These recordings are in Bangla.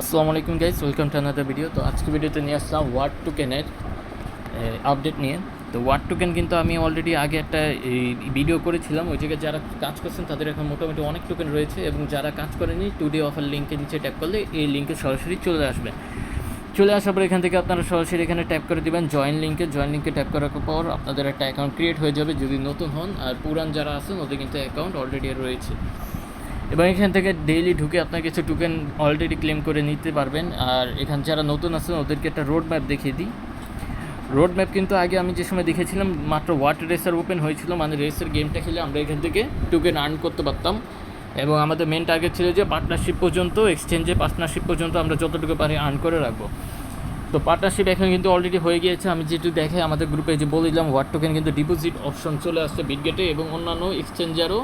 আসসালামু আলাইকুম guys welcome to another video তো আজকে ভিডিওতে নিয়ে আসলাম ওয়ার্ড টু টোকেনের আপডেট নিয়ে। তো ওয়ার্ড টু টোকেন কিন্তু আমি অলরেডি আগে একটা ভিডিও করেছিলাম। ওই জায়গায় যারা কাজ করছেন, তাদের এখন মোটামুটি অনেক টোকেন রয়েছে এবং যারা কাজ করেনি টু ডে অফার লিঙ্কের নিচে ট্যাপ করলে এই লিঙ্কে সরাসরি চলে আসবে। চলে আসার পর এখান থেকে আপনারা সরাসরি এখানে ট্যাপ করে দিবেন জয়েন লিঙ্কে জয়েন লিঙ্কে ট্যাপ করার পর আপনাদের একটা অ্যাকাউন্ট ক্রিয়েট হয়ে যাবে যদি নতুন হন। আর পুরান যারা আছেন, ওদের কিন্তু অ্যাকাউন্ট অলরেডি রয়েছে। এবং এখান থেকে ডেইলি ঢুকে আপনার কিছু টোকেন অলরেডি ক্লেম করে নিতে পারবেন। আর এখানে যারা নতুন আছেন, ওদেরকে একটা রোড ম্যাপ দেখিয়ে দিই। রোড ম্যাপ কিন্তু আগে আমি যে সময় দেখেছিলাম, মাত্র ওয়াটার রেসার ওপেন হয়েছিল মানে রেসের গেমটা খেলে আমরা এখান থেকে টোকেন আর্ন করতে পারতাম। এবং আমাদের মেন টার্গেট ছিল যে পার্টনারশিপ পর্যন্ত এক্সচেঞ্জে পার্টনারশিপ পর্যন্ত আমরা যতটুকু পারি আর্ন করে রাখব। তো পার্টনারশিপ এখন কিন্তু অলরেডি হয়ে গিয়েছে। আমি যেটু দেখে আমাদের গ্রুপে যে বলে দিলাম ওয়াট টোকেন কিন্তু ডিপোজিট অপশন চলে আসছে বিটগেটে এবং অন্যান্য এক্সচেঞ্জারও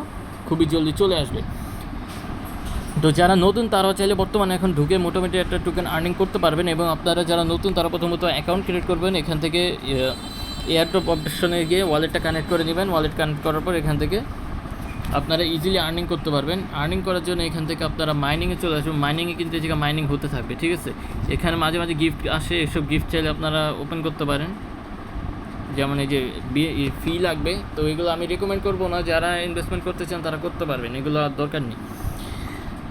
খুবই জলদি চলে আসবে। তো যারা নতুন, তারাও চাইলে বর্তমানে এখন ঢুকে মোটামুটি একটা টোকেন আর্নিং করতে পারবেন এবং আপনারা যারা নতুন, তারা প্রথমত অ্যাকাউন্ট ক্রিয়েট করবেন, এখান থেকে এয়ারড্রপ অপশনে গিয়ে ওয়ালেটটা কানেক্ট করে নেবেন। ওয়ালেট কানেক্ট করার পর এখান থেকে আপনারা ইজিলি আর্নিং করতে পারবেন। আর্নিং করার জন্য এখান থেকে আপনারা মাইনিংয়ে চলে আসবেন। মাইনিংয়ে কিন্তু এই মাইনিং হতে থাকবে, ঠিক আছে? এখানে মাঝে মাঝে গিফট আসে, এসব গিফট চাইলে আপনারা ওপেন করতে পারেন। যেমন এই যে ফি লাগবে, তো এগুলো আমি রেকমেন্ড করব না। যারা ইনভেস্টমেন্ট করতে চান, তারা করতে পারবেন। এগুলো আর দরকার নেই।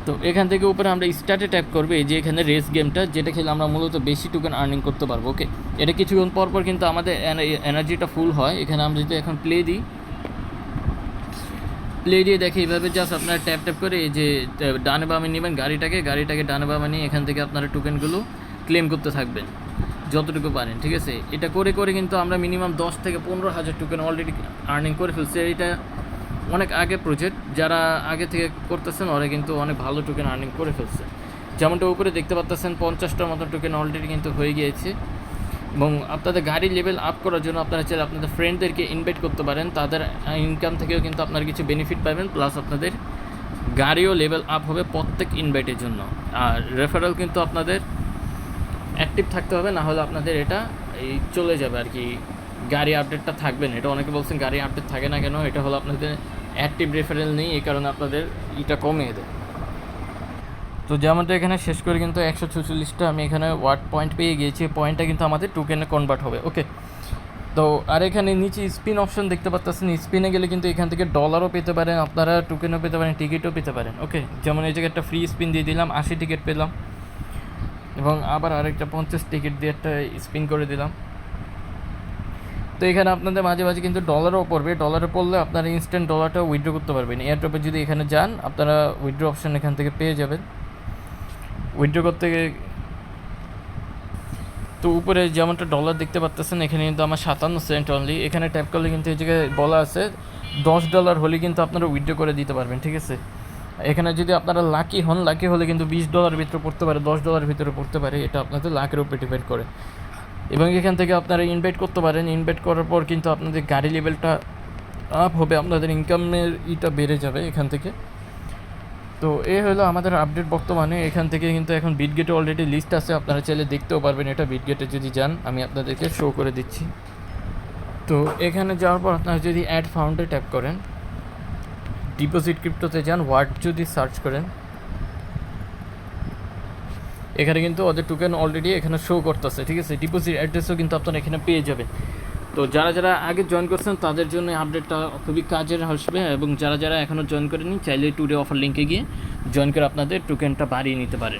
তো এখান থেকে উপরে আমরা স্টার্টে ট্যাপ করব, এই যে এখানে রেস গেমটা যেটা খেলে আমরা মূলত বেশি টোকেন আর্নিং করতে পারব ওকে এটা কিছুক্ষণ পর পর কিন্তু আমাদের এনার্জিটা ফুল হয়। এখানে আমরা যদি এখন প্লে দিই প্লে দিয়ে দেখে এইভাবে জাস্ট আপনারা ট্যাপ ট্যাপ করে এই যে ডানে বামে নেবেন গাড়িটাকে গাড়িটাকে ডানে বামে নিয়ে এখান থেকে আপনারা টোকেনগুলো ক্লেম করতে থাকবেন, যতটুকু পারেন, ঠিক আছে? এটা করে করে কিন্তু আমরা মিনিমাম দশ থেকে পনেরো হাজার টোকেন অলরেডি আর্নিং করে ফেলছি। এটা অনেক আগে প্রজেক্ট যারা আগে থেকে করতেছেন, ওরা কিন্তু অনেক ভালো টোকেন আর্নিং করে ফেলছে। যেমনটা উপরে দেখতে পাচ্ছেন পঞ্চাশটার মতো টোকেন অলরেডি কিন্তু হয়ে গিয়েছে। এবং আপনাদের গাড়ি লেভেল আপ করার জন্য আপনারা চাইলে আপনাদের ফ্রেন্ডদেরকে ইনভাইট করতে পারেন। তাদের ইনকাম থেকেও কিন্তু আপনারা কিছু বেনিফিট পাবেন। প্লাস আপনাদের গাড়িও লেভেল আপ হবে প্রত্যেক ইনভাইটের জন্য। আর রেফারেল কিন্তু আপনাদের অ্যাক্টিভ থাকতে হবে না হলে আপনাদের এটা এই চলে যাবে আর কি। গাড়ি আপডেটটা থাকবে না। এটা অনেকে বলছেন গাড়ি আপডেট থাকে না কেন? এটা হলো আপনাদের অ্যাক্টিভ রেফারেল নেই, এই কারণে আপনাদের ইটা কমিয়ে দেয়। তো যেমনটা এখানে শেষ করে কিন্তু একশো ছচল্লিশটা আমি এখানে ওয়ার্ড পয়েন্ট পেয়ে গিয়েছি। পয়েন্টটা কিন্তু আমাদের টোকেনে কনভার্ট হবে ওকে তো আর এখানে নিচে স্পিন অপশন দেখতে পাচ্ছেন স্পিনে গেলে কিন্তু এখান থেকে ডলারও পেতে পারেন, আপনারা টোকেনও পেতে পারেন টিকিটও পেতে পারেন ওকে যেমন এই জায়গায় একটা ফ্রি স্পিন দিয়ে দিলাম, আশি টিকিট পেলাম। এবং আবার আরেকটা পঞ্চাশ টিকিট দিয়ে একটা স্পিন করে দিলাম। তো এখানে আপনাদের মাঝে মাঝে কিন্তু ডলারও পড়বে। ডলারে পড়লে আপনারা ইনস্ট্যান্ট ডলারটা উইথড্র করতে পারবেন। এয়ারড্রপে যদি এখানে যান, আপনারা উইথড্র অপশন এখান থেকে পেয়ে যাবেন। উইথড্র করতে তো উপরে যেমনটা ডলার দেখতে পাচ্তেছেন, এখানে কিন্তু আমার সাতান্ন সেন্ট অনলি এখানে ট্যাপ করলে কিন্তু এই জায়গায় বলা আছে, দশ ডলার হলে কিন্তু আপনারা উইথড্র করে দিতে পারবেন, ঠিক আছে? এখানে যদি আপনারা লাকি হন লাকি হলে কিন্তু বিশ ডলার ভিতরে পড়তে পারে, দশ ডলার ভিতরে পড়তে পারে। এটা আপনাদের লাখের উপরে ডিপেন্ড করে। এবং এখান থেকে আপনারা ইনভাইট করতে পারেন। ইনভাইট করার পর কিন্তু আপনাদের গাড়ি লেভেলটা আপ হবে, আপনাদের ইনকামের ইটা বেড়ে যাবে এখান থেকে। তো এ হলো আমাদের আপডেট বর্তমানে। এখান থেকে কিন্তু এখন বিটগেটে অলরেডি লিস্ট আছে, আপনারা চাইলে দেখতেও পারবেন এটা। বিটগেটে যদি যান, আমি আপনাদেরকে শো করে দিচ্ছি। তো এখানে যাওয়ার পর আপনারা যদি অ্যাড ফাউন্ডে ট্যাপ করেন ডিপোজিট ক্রিপ্টোতে যান ওয়ার্ড যদি সার্চ করেন এখানে কিন্তু ওদের টোকেন অলরেডি এখানে শো করতেছে, ঠিক আছে? ডিপোজিট অ্যাড্রেসও কিন্তু আপনারা এখানে পেয়ে যাবেন তো যারা যারা আগে জয়েন করছেন, তাদের জন্য আপডেটটা খুবই কাজের আসবে এবং যারা যারা এখনও জয়েন করেনি চাইলে টুডে অফার লিঙ্কে গিয়ে জয়েন করে আপনাদের টোকেনটা বাড়িয়ে নিতে পারেন।